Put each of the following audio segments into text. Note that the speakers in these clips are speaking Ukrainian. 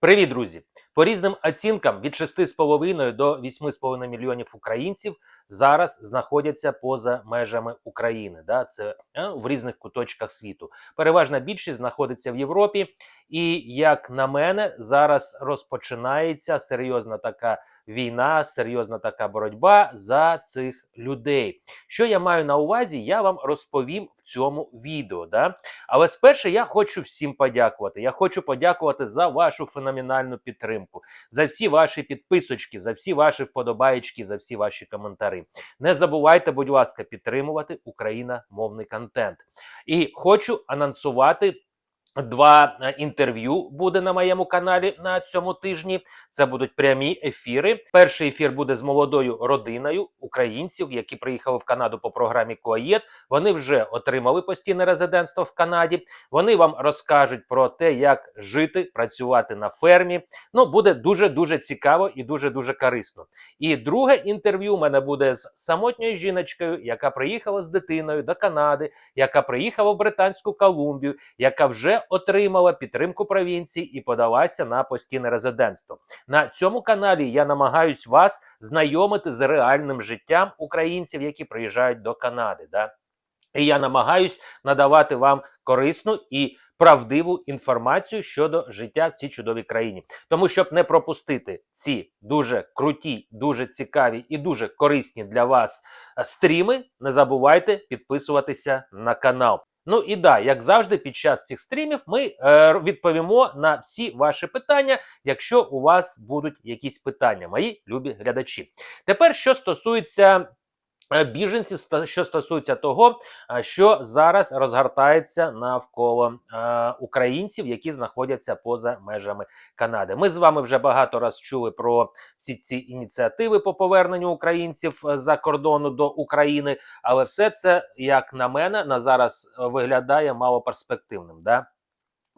Привіт, друзі! По різним оцінкам від 6,5 до 8,5 мільйонів українців зараз знаходяться поза межами України. Да? Це е, в різних куточках світу. Переважна більшість знаходиться в Європі, і як на мене, зараз розпочинається серйозна така війна, серйозна така боротьба за цих людей. Що я маю на увазі, я вам розповім в цьому відео. Да? Але спершу я хочу всім подякувати. Я хочу подякувати за вашу феноменальну підтримку, за всі ваші підписочки, за всі ваші вподобаєчки, за всі ваші коментарі. Не забувайте, будь ласка, підтримувати україномовний контент. І хочу анонсувати. Два е, інтерв'ю буде на моєму каналі на цьому тижні. Це будуть прямі ефіри. Перший ефір буде з молодою родиною українців, які приїхали в Канаду по програмі КОАЄТ. Вони вже отримали постійне резидентство в Канаді. Вони вам розкажуть про те, як жити, працювати на фермі. Ну буде дуже дуже цікаво і дуже дуже корисно. І друге інтерв'ю у мене буде з самотньою жіночкою, яка приїхала з дитиною до Канади, яка приїхала в Британську Колумбію, яка вже отримала підтримку провінції і подалася на постійне резидентство. На цьому каналі я намагаюсь вас знайомити з реальним життям українців, які приїжджають до Канади. Да? І я намагаюсь надавати вам корисну і правдиву інформацію щодо життя в цій чудовій країні. Тому, щоб не пропустити ці дуже круті, дуже цікаві і дуже корисні для вас е, стріми, не забувайте підписуватися на канал. Ну і да, як завжди, під час цих стрімів ми е, відповімо на всі ваші питання, якщо у вас будуть якісь питання, мої любі глядачі. Тепер, що стосується е, біженців, що стосується того, е, що зараз розгортається навколо е, українців, які знаходяться поза межами Канади. Ми з вами вже багато раз чули про всі ці ініціативи по поверненню українців за кордону до України. Але все це, як на мене, на зараз виглядає малоперспективним. Да?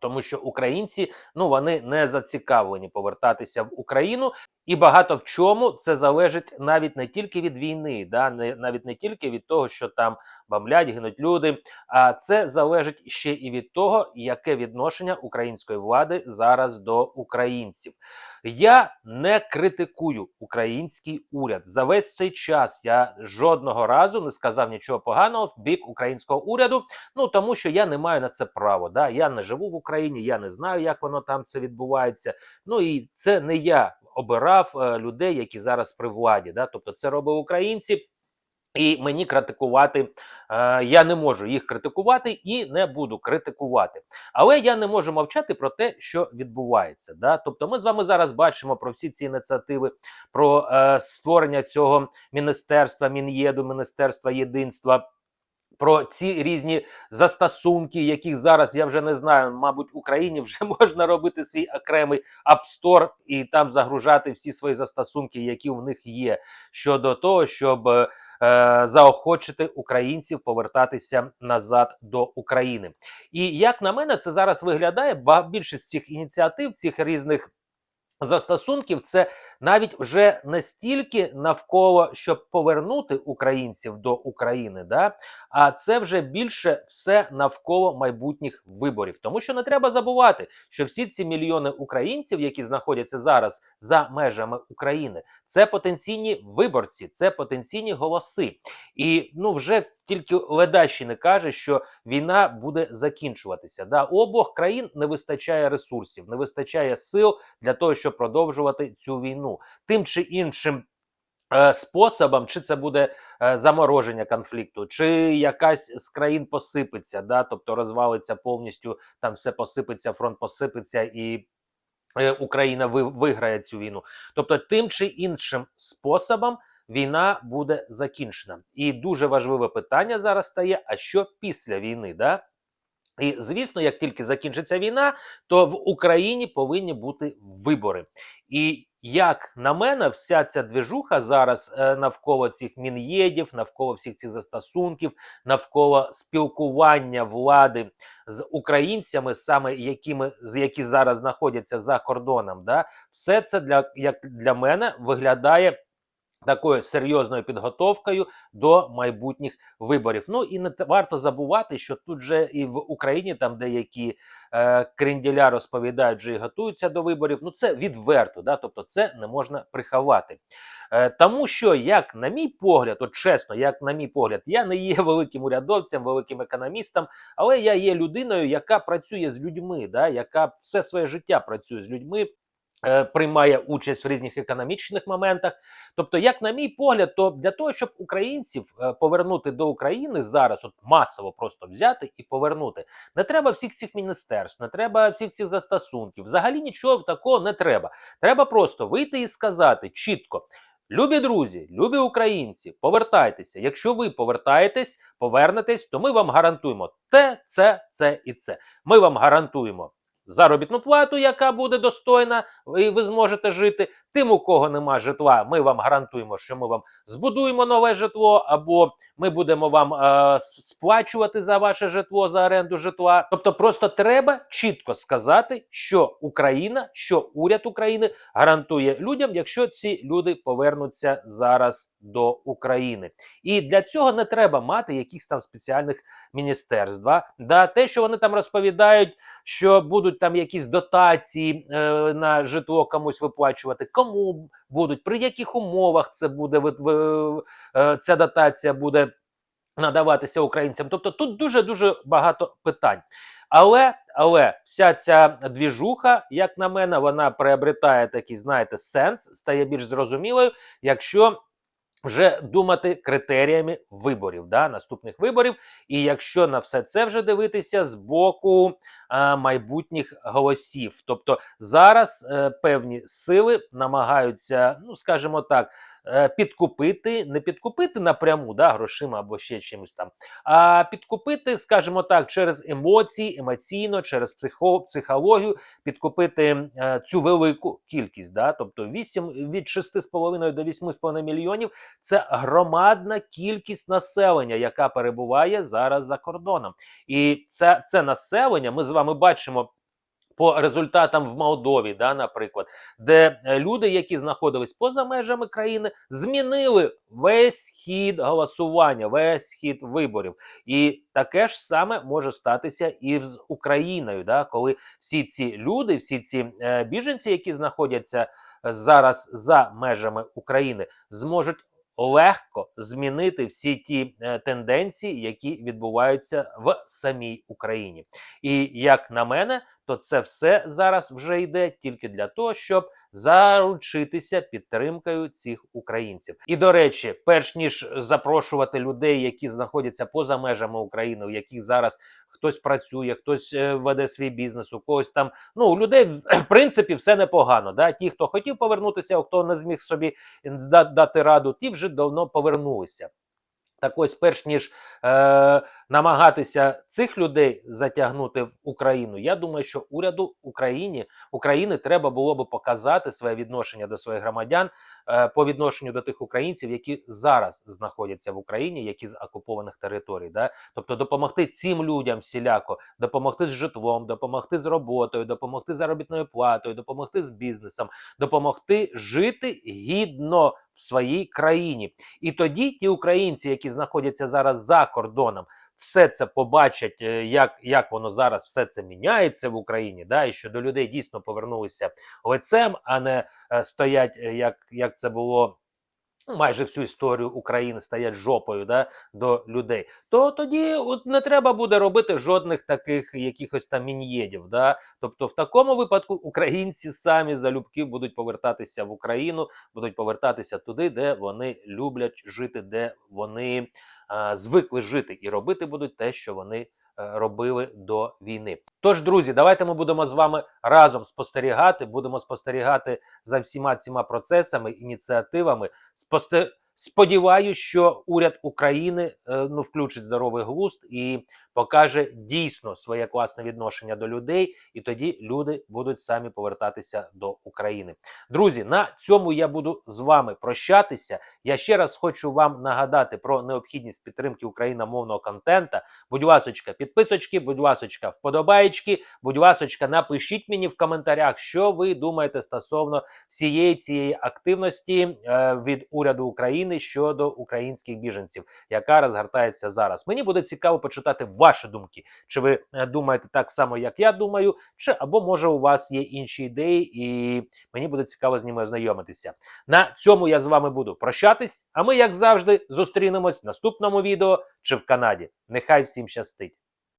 Тому що українці ну вони не зацікавлені повертатися в Україну, і багато в чому це залежить навіть не тільки від війни, да не навіть не тільки від того, що там бомблять, гинуть люди. А це залежить ще і від того, яке відношення української влади зараз до українців. Я не критикую український уряд за весь цей час. Я жодного разу не сказав нічого поганого в бік українського уряду. Ну тому що я не маю на це право. Да? Я не живу в Україні, я не знаю, як воно там це відбувається. Ну і це не я обирав е, людей, які зараз при владі. Да? Тобто це робили українці. І мені критикувати е, я не можу їх критикувати і не буду критикувати. Але я не можу мовчати про те, що відбувається. Да? Тобто, ми з вами зараз бачимо про всі ці ініціативи, про е, створення цього міністерства, мін'єду, міністерства єдинства. Про ці різні застосунки, яких зараз я вже не знаю, мабуть, в Україні вже можна робити свій окремий апстор і там загружати всі свої застосунки, які в них є, щодо того, щоб е, заохочити українців повертатися назад до України. І як на мене, це зараз виглядає. Більшість цих ініціатив, цих різних. Застосунків це навіть вже не стільки навколо щоб повернути українців до України, да а це вже більше все навколо майбутніх виборів. Тому що не треба забувати, що всі ці мільйони українців, які знаходяться зараз за межами України, це потенційні виборці, це потенційні голоси. І ну вже тільки Ледащини каже, що війна буде закінчуватися. Да, у обох країн не вистачає ресурсів, не вистачає сил для того, щоб продовжувати цю війну тим чи іншим. е, Способом, чи це буде е, замороження конфлікту, чи якась з країн посипеться, да, тобто розвалиться повністю, там все посипеться, фронт посипеться і е, Україна виграє цю війну. Тобто, тим чи іншим способом війна буде закінчена. І дуже важливе питання зараз стає: а що після війни? Да? І звісно, як тільки закінчиться війна, то в Україні повинні бути вибори. І як на мене, вся ця движуха зараз е, навколо цих мін'єдів, навколо всіх цих застосунків, навколо спілкування влади з українцями, саме якими з які зараз знаходяться за кордоном, да, все це для як для мене виглядає Такою серйозною підготовкою до майбутніх виборів. Ну і не варто забувати, що тут же і в Україні там деякі е, кренділя розповідають, вже і готуються до виборів. Ну це відверто, да? тобто це не можна приховати. Е, тому що, як на мій погляд, от чесно, як на мій погляд, я не є великим урядовцем, великим економістом, але я є людиною, яка працює з людьми, да? яка все своє життя працює з людьми. Е, Приймає участь в різних економічних моментах. Тобто, як на мій погляд, то для того, щоб українців е, повернути до України зараз, от масово просто взяти і повернути, не треба всіх цих міністерств, не треба всіх цих застосунків. Взагалі нічого такого не треба. Треба просто вийти і сказати чітко. Любі друзі, любі українці, повертайтеся. Якщо ви повертаєтесь, повернетесь, то ми вам гарантуємо те, це, це і це. Ми вам гарантуємо заробітну плату, яка буде достойна, і ви зможете жити. Тим, у кого нема житла, ми вам гарантуємо, що ми вам збудуємо нове житло, або ми будемо вам е, сплачувати за ваше житло, за оренду житла. Тобто, просто треба чітко сказати, що Україна, що уряд України гарантує людям, якщо ці люди повернуться зараз до України. І для цього не треба мати якихось там спеціальних міністерств. Да? Те, що вони там розповідають, що будуть там якісь дотації е, на житло комусь виплачувати, кому будуть, при яких умовах це буде ви- е, ця дотація буде надаватися українцям. Тобто тут дуже дуже багато питань. Але але вся ця двіжуха, як на мене, вона приобретає такий, знаєте, сенс, стає більш зрозумілою, якщо вже думати критеріями виборів, да, наступних виборів. І якщо на все це вже дивитися з боку е, майбутніх голосів, тобто зараз е, певні сили намагаються, ну скажімо так, підкупити, не підкупити напряму да, грошима або ще чимось там, а підкупити, скажімо так, через емоції, емоційно, через психо, психологію, підкупити е, цю велику кількість. Да, тобто 8, від 6,5 до 8,5 мільйонів це громадна кількість населення, яка перебуває зараз за кордоном. І це, це населення ми з вами бачимо. По результатам в Молдові, да, наприклад, де е, люди, які знаходились поза межами країни, змінили весь хід голосування, весь хід виборів. І таке ж саме може статися і з Україною, да, коли всі ці люди, всі ці е, біженці, які знаходяться е, зараз за межами України, зможуть легко змінити всі ті е, тенденції, які відбуваються в самій Україні. І як на мене, то це все зараз вже йде тільки для того, щоб заручитися підтримкою цих українців. І до речі, перш ніж запрошувати людей, які знаходяться поза межами України, у яких зараз хтось працює, хтось е, веде свій бізнес, у когось там ну у людей в принципі все непогано. Да? Ті, хто хотів повернутися, а хто не зміг собі дати раду, ті вже давно повернулися. Так ось, перш ніж е, намагатися цих людей затягнути в Україну, я думаю, що уряду Україні України треба було би показати своє відношення до своїх громадян е, по відношенню до тих українців, які зараз знаходяться в Україні, які з окупованих територій. Да? Тобто допомогти цим людям всіляко, допомогти з житлом, допомогти з роботою, допомогти заробітною платою, допомогти з бізнесом, допомогти жити гідно в своїй країні. І тоді ті українці, які знаходяться зараз за кордоном, все це побачать, е, як, як воно зараз все це міняється в Україні, да, і що до людей дійсно повернулися лицем, а не е, стоять, е, як, як це було. Ну, Майже всю історію України стоять жопою да, до людей, то тоді от не треба буде робити жодних таких якихось там мін'єдів. Да? Тобто, в такому випадку українці самі залюбки будуть повертатися в Україну, будуть повертатися туди, де вони люблять жити, де вони е, звикли жити, і робити будуть те, що вони робили до війни. Тож, друзі, давайте ми будемо з вами разом спостерігати, будемо спостерігати за всіма цими процесами, ініціативами. Спосте... Сподіваюсь, що уряд України е, ну включить здоровий глузд і покаже дійсно своє класне відношення до людей, і тоді люди будуть самі повертатися до України. Друзі, на цьому я буду з вами прощатися. Я ще раз хочу вам нагадати про необхідність підтримки україномовного контента. Будь ласочка, підписочки, будь ласочка, вподобаєчки, будь ласочка, напишіть мені в коментарях, що ви думаєте стосовно всієї цієї активності е, від уряду України щодо українських біженців, яка розгортається зараз. Мені буде цікаво почитати ваші думки. Чи ви е, думаєте так само, як я думаю, чи або може у вас є інші ідеї, і мені буде цікаво з ними ознайомитися. На цьому я з вами буду прощатись. А ми, як завжди, зустрінемось в наступному відео чи в Канаді. Нехай всім щастить!